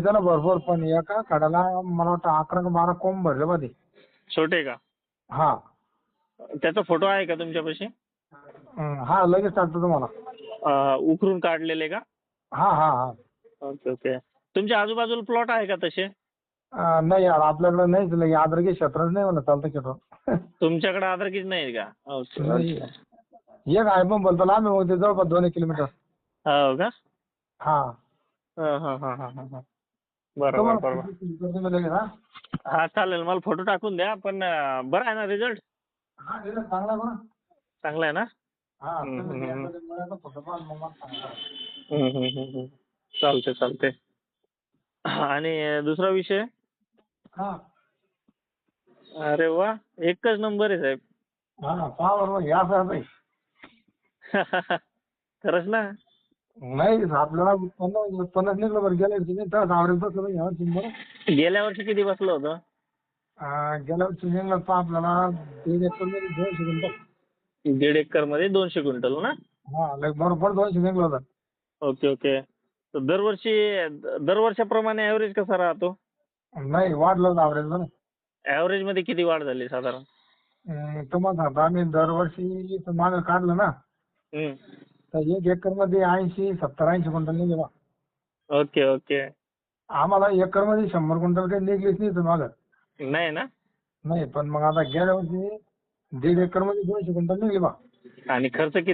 तिथं ना भरपूर पण एका कडाला मला वाटतं अकरा का बारा कोंब भरले बा ते. छोटे का? हा. त्याचा फोटो आहे का तुमच्यापाशी? हं, हा लगेच टाकतो तुम्हाला. अं, उकरून काढलेले का? हा हा हा. Okay okay. तुमच्या आजूबाजूला प्लॉट आहे का तसे? अं, नाही यार आपल्याकडे नाहीच लगे. आदरकी क्षेत्रच नाही म्हणा चालतं क्षेत्र तुमच्याकडे आधारकीच नाही का? ओके नाही. एक आहे पण बोलतो लांब आहे मग ते जवळपास दोन एक किलोमीटर. हो का? हा हा हा हा हा हा. बरोबर हा? हा चालेल. मला फोटो टाकून द्या पण अं, बरं आहे ना रिझल्ट हा दिलं, चांगला आहे बरं चांगला आहे ना? हा हम्म, तुम्ही हम्म, हम्म. याच्यात मला फोटो पाहा, मग मला सांगा. हम्म, हम्म, हम्म, हम्म. चालते चालते आणि दुसरा विषय? हा. अरे वा एकच नंबर आहे साहेब. हा पहा बरोबर या असं नाही खरंच ना? नाही आपल्याला उत्पन्न उत्पन्नच निघलं बरं गेल्या वर्षी नाही तर आवडेल बसलं वर्षी बरं गेल्या वर्षी किती बसलं होतं? अं, गेल्या वर्षी निघलं पहा आपल्याला दीड एकरमध्ये दोनशे गुंठ दीड एकरमध्ये दोनशे क्विंटल ना? हा बरोबर दोनशे निघलं होतं. Okay okay. तर दरवर्षी दरवर्षाप्रमाणे ॲव्हरेज कसा राहतो? नाही वाढलं होतं आवरेज बरं ॲव्हरेजमध्ये किती वाढ झाली साधारण? अं, तुम्हाला सांगतो आम्ही दरवर्षी इथं मागं काढलं ना हम्म. तर एक एकरमध्ये ऐंशी सत्तर ऐंशी क्विंटल निघे बा. Okay okay. आम्हाला एकरमध्ये शंभर क्विंटल काही निघलीच नाही तर मागं. नाही ना? नाही पण मग आता गेल्या वर्षी दीड एकरमध्ये दोनशे क्विंटल निघले बा. आणि खर्च किती